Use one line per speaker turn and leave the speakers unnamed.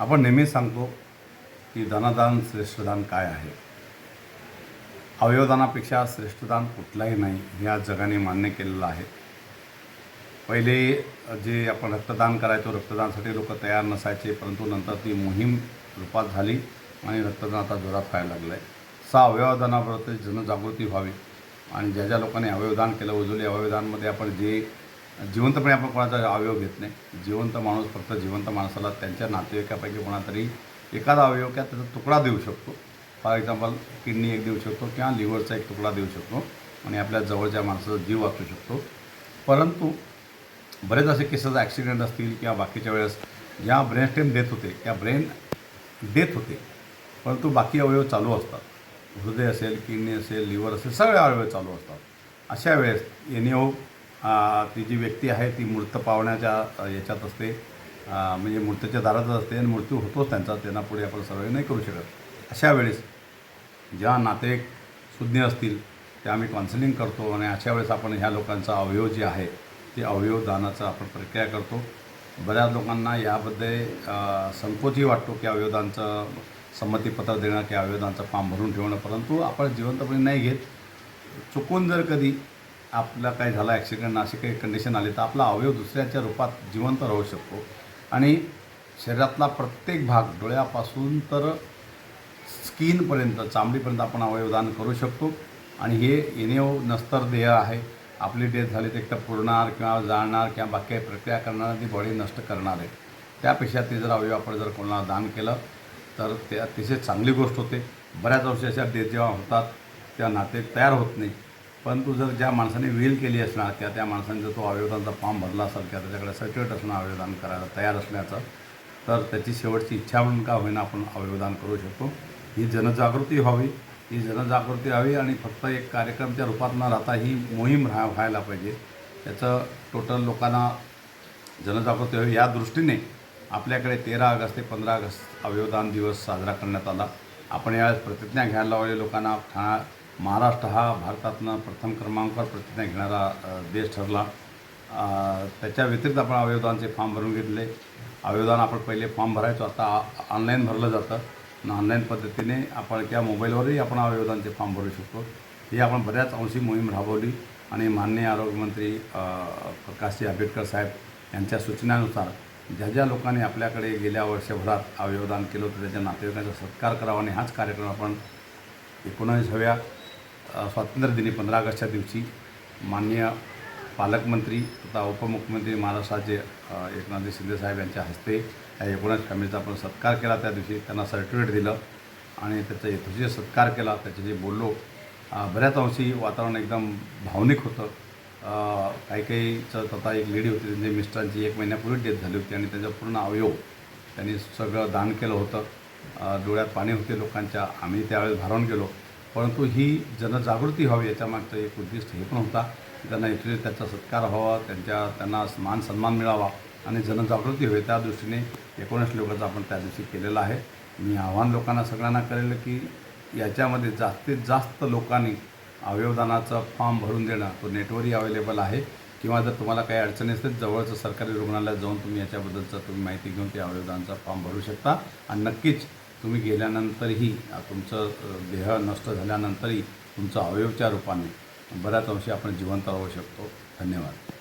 आपण नेहमीच सांगतो की धनदान श्रेष्ठदान काय आहे? अवयवदानापेक्षा श्रेष्ठदान कुठलाही नाही हे आज जगाने मान्य केलेलं आहे. पहिले जे आपण रक्तदान करायचो रक्तदानासाठी लोक तयार नसायचे परंतु नंतर ती मोहीम रूपात झाली आणि रक्तदान आता जोरात व्हायला लागलं आहे सा अवयवदानाबरोबर जनजागृती व्हावी आणि ज्या ज्या लोकांनी अवयवदान केलं उजवली अवयवदानमध्ये आपण जे जिवंतपणे आपण कोणाचा अवयव घेत नाही. जिवंत माणूस फक्त जिवंत माणसाला त्यांच्या नातेवाईकापैकी कोणातरी एखादा अवयव किंवा त्याचा तुकडा देऊ शकतो. फॉर एक्झाम्पल किडनी एक देऊ शकतो किंवा लिव्हरचा एक तुकडा देऊ शकतो आणि आपल्या जवळच्या माणसाचा जीव वाचू शकतो. परंतु बरेच असे केसेस ॲक्सिडेंट असतील किंवा बाकीच्या वेळेस ज्या ब्रेन स्टेम देत होते त्या ब्रेन देत होते परंतु बाकी अवयव चालू असतात. हृदय असेल किडनी असेल लिव्हर असेल सगळे अवयव चालू असतात. अशा वेळेस एन ओ ती जी व्यक्ती आहे ती मृत पावण्याच्या याच्यात असते. म्हणजे मृत्यूच्या दारातच असते आणि मृत्यू होतोच त्यांचा. त्यांना पुढे आपण सर्व नाही करू शकत. अशा वेळेस ज्या नातेवाईक सुज्ञ असतील ते आम्ही काउन्सिलिंग करतो आणि अशा वेळेस आपण ह्या लोकांचा अवयव जे आहे ते अवयव दानाचा आपण प्रक्रिया करतो. बऱ्याच लोकांना याबद्दल संकोचही वाटतो की अवयवदानचं संमतीपत्र देणं की अवयवदानचं फॉर्म भरून ठेवणं. परंतु आपण जिवंतपणे नाही घेत. चुकून जर कधी आपला काही झाला ॲक्सिडेंट अशी काही कंडिशन आली तर आपला अवयव दुसऱ्याच्या रूपात जिवंत राहू शकतो. आणि शरीरातला प्रत्येक भाग डोळ्यापासून तर स्किनपर्यंत चामडीपर्यंत आपण अवयवदान करू शकतो. आणि हे येणेव नस्तर देह आहे. आपली डेथ झाली तर एकतर पुरणार किंवा जाळणार किंवा बाकी काही प्रक्रिया करणार ती बॉडी नष्ट करणार आहे. त्यापेक्षा ते जर अवयव आपण जर कोणाला दान केलं तर ते अतिशय चांगली गोष्ट होते. बऱ्याच वर्षी अशा डेथ जेव्हा होतात तेव्हा नाते तयार होत नाही. परंतु जर ज्या माणसाने विल केली असणार किंवा त्या माणसाने जर तो अवयवदानचा फॉर्म भरला असेल किंवा त्याच्याकडे सर्टिफिकेट असणं अवयवदान करायला तयार असण्याचं तर त्याची शेवटची इच्छा म्हणून का होईना आपण अवयवदान करू शकतो. ही जनजागृती व्हावी ही जनजागृती व्हावी आणि फक्त एक कार्यक्रमच्या रूपात न राहता ही मोहीम राहा व्हायला पाहिजे. त्याचं टोटल लोकांना जनजागृती व्हावी. या दृष्टीने आपल्याकडे तेरा ऑगस्ट ते पंधरा ऑगस्ट अवयवदान दिवस साजरा करण्यात आला. आपण यावेळेस प्रतिज्ञा घ्यायला लावली. लोकांना ठाणा महाराष्ट्र हा भारतातनं प्रथम क्रमांकावर प्रतिज्ञा घेणारा देश ठरला. त्याच्या व्यतिरिक्त आपण अवयवदानचे फॉर्म भरून घेतले. अवयवदान आपण पहिले फॉर्म भरायचो. आता ऑनलाईन भरलं जातं. आणि ऑनलाईन पद्धतीने आपण किंवा मोबाईलवरही आपण अवयवदानचे फॉर्म भरू शकतो. ही आपण बऱ्याच अंशी मोहीम राबवली. आणि माननीय आरोग्यमंत्री प्रकाशजी आंबेडकर साहेब यांच्या सूचनानुसार ज्या ज्या लोकांनी आपल्याकडे गेल्या वर्षभरात अवयवदान केलं होतं त्याच्या नातेवाईकांचा सत्कार करावा आणि हाच कार्यक्रम आपण एकोणावीसाव्या स्वातंत्र्यदिनी पंधरा ऑगस्टच्या दिवशी माननीय पालकमंत्री तथा उपमुख्यमंत्री महाराष्ट्राचे एकनाथजी शिंदेसाहेब यांच्या हस्ते या एकोणास फॅमिलीचा आपण सत्कार केला. त्या दिवशी त्यांना सर्टिफिकेट दिलं आणि त्याचा यथोचित सत्कार केला त्याच्याशी बोललो बऱ्याच अंशी वातावरण एकदम भावनिक होतं. काही काहीचं तथा एक लेडी होती त्यांच्या मिस्टरांची एक महिन्यापूर्वी डेथ झाली होती आणि त्याचा पूर्ण अवयव त्यांनी सगळं दान केलं होतं. डोळ्यात पाणी होते लोकांच्या. आम्ही त्यावेळेस भारावून गेलो. परंतु ही जनजागृती व्हावी याच्यामागचं एक उद्दिष्ट हे पण होता. त्यांना इथले त्याचा सत्कार व्हावा त्यांच्या त्यांना मान सन्मान मिळावा आणि जनजागृती होईल त्या दृष्टीने एकोणीस लोकांचा आपण त्या दिवशी केलेला आहे. मी आव्हान लोकांना सगळ्यांना करेल की याच्यामध्ये जास्तीत जास्त लोकांनी अवयवदानाचा फॉर्म भरून देणं तो नेटवरही अवेलेबल आहे. किंवा जर तुम्हाला काही अडचणी असतील जवळचं सरकारी रुग्णालयात जाऊन तुम्ही याच्याबद्दलचं तुम्ही माहिती घेऊन ते अवयवदानाचा फॉर्म भरू शकता. आणि नक्कीच तुम्ही गेल्यानंतरही तुमचं देह नष्ट झाल्यानंतरही तुमचं अवयवच्या रूपाने बऱ्याच अंशी आपण जिवंत राहू शकतो. धन्यवाद.